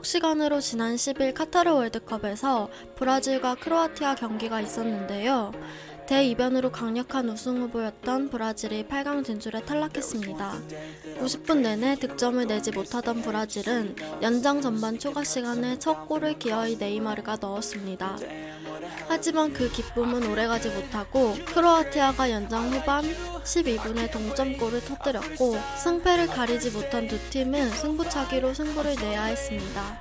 한국 시간으로 지난 10일 카타르 월드컵에서 브라질과 크로아티아 경기가 있었는데요. 대이변으로 강력한 우승 후보였던 브라질이 8강 진출에 탈락했습니다. 90분 내내 득점을 내지 못하던 브라질은 연장 전반 초과 시간에 첫 골을 기어이 네이마르가 넣었습니다. 하지만 그 기쁨은 오래가지 못하고 크로아티아가 연장 후반 12분에 동점골을 터뜨렸고 승패를 가리지 못한 두 팀은 승부차기로 승부를 내야 했습니다.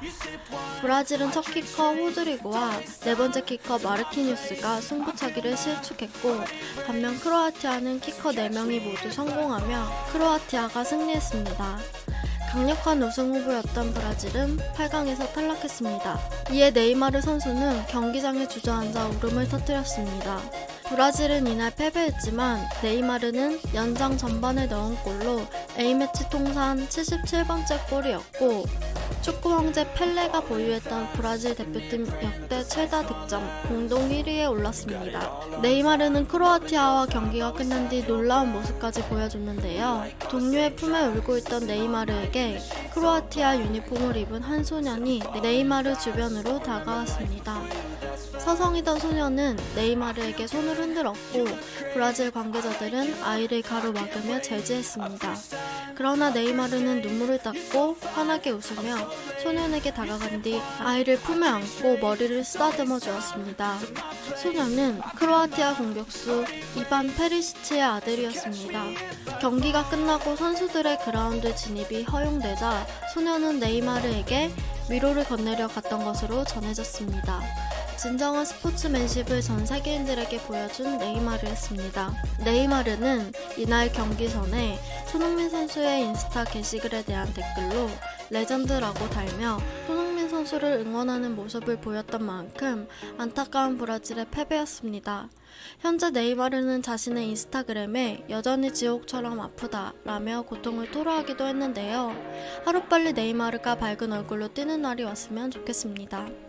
브라질은 첫 키커 호드리고와 네 번째 키커 마르키뉴스가 승부차기를 실축 했고 반면 크로아티아는 키커 4명이 모두 성공하며 크로아티아가 승리했습니다. 강력한 우승 후보였던 브라질은 8강에서 탈락했습니다. 이에 네이마르 선수는 경기장에 주저앉아 울음을 터뜨렸습니다. 브라질은 이날 패배했지만 네이마르는 연장 전반에 넣은 골로 A매치 통산 77번째 골이었고 축구 황제 펠레가 보유했던 브라질 대표팀 역대 최다 득점 공동 1위에 올랐습니다. 네이마르는 크로아티아와 경기가 끝난 뒤 놀라운 모습까지 보여줬는데요. 동료의 품에 울고 있던 네이마르에게 크로아티아 유니폼을 입은 한 소년이 네이마르 주변으로 다가왔습니다. 서성이던 소녀는 네이마르에게 손을 흔들었고 브라질 관계자들은 아이를 가로막으며 제지했습니다. 그러나 네이마르는 눈물을 닦고 환하게 웃으며 소년에게 다가간 뒤 아이를 품에 안고 머리를 쓰다듬어 주었습니다. 소년은 크로아티아 공격수 이반 페리시치의 아들이었습니다. 경기가 끝나고 선수들의 그라운드 진입이 허용되자 소년은 네이마르에게 위로를 건네려 갔던 것으로 전해졌습니다. 진정한 스포츠맨십을 전 세계인들에게 보여준 네이마르였습니다. 네이마르는 이날 경기 전에 손흥민 선수의 인스타 게시글에 대한 댓글로 레전드라고 달며 손흥민 선수를 응원하는 모습을 보였던 만큼 안타까운 브라질의 패배였습니다. 현재 네이마르는 자신의 인스타그램에 여전히 지옥처럼 아프다 라며 고통을 토로하기도 했는데요. 하루빨리 네이마르가 밝은 얼굴로 뛰는 날이 왔으면 좋겠습니다.